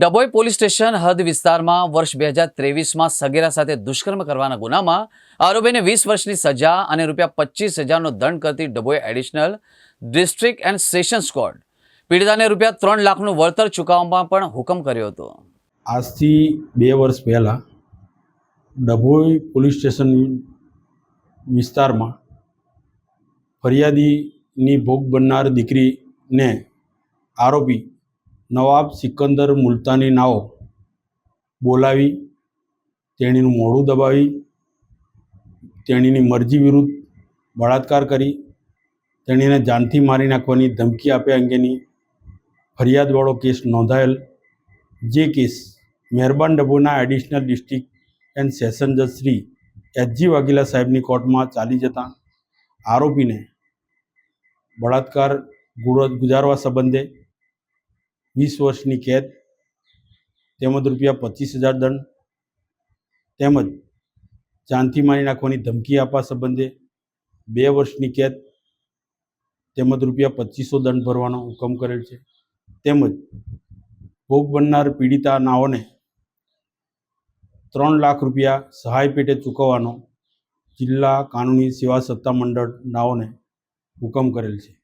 Dabhoi police station હદ વિસ્તારમાં વર્ષ બે હજાર ત્રેવીસમાં સગીરા સાથે દુષ્કર્મ કરવાના ગુનામાં આરોપીને વીસ વર્ષની સજા અને રૂપિયા પચીસ હજારનો દંડ કરતી Dabhoi additional district and sessions court પીડિતાને રૂપિયા ત્રણ લાખનું વળતર ચૂકવવામાં પણ હુકમ કર્યો હતો. આજથી બે વર્ષ પહેલાં ડભોઈ પોલીસ સ્ટેશન વિસ્તારમાં ફરિયાદીની ભોગ બનનાર દીકરીને આરોપી નવાબ સિકંદર મુલતાની નાઓ બોલાવી, તેણીનું મોઢું દબાવી, તેણીની મરજી વિરુદ્ધ બળાત્કાર કરી, તેણીને જાનથી મારી નાખવાની ધમકી આપ્યા અંગેની ફરિયાદવાળો કેસ નોંધાયેલ. જે કેસ મહેરબાન ડભોના એડિશનલ ડિસ્ટ્રિક્ટ એન્ડ સેશન જજ શ્રી એચજી વાઘેલા સાહેબની કોર્ટમાં ચાલી જતા આરોપીને બળાત્કાર ગુજારવા સંબંધે વીસ વર્ષની કેદ, તેમજ રૂપિયા પચીસ હજાર દંડ, તેમજ જાનથી મારી નાખવાની ધમકી આપવા સંબંધે બે વર્ષની કેદ, તેમજ રૂપિયા પચીસો દંડ ભરવાનો હુકમ કરેલ છે. તેમજ ભોગ બનનાર પીડિતા નાઓને ત્રણ લાખ રૂપિયા સહાય પેટે ચૂકવવાનો જિલ્લા કાનૂની સેવા સત્તા મંડળ નાઓને હુકમ કરેલ છે.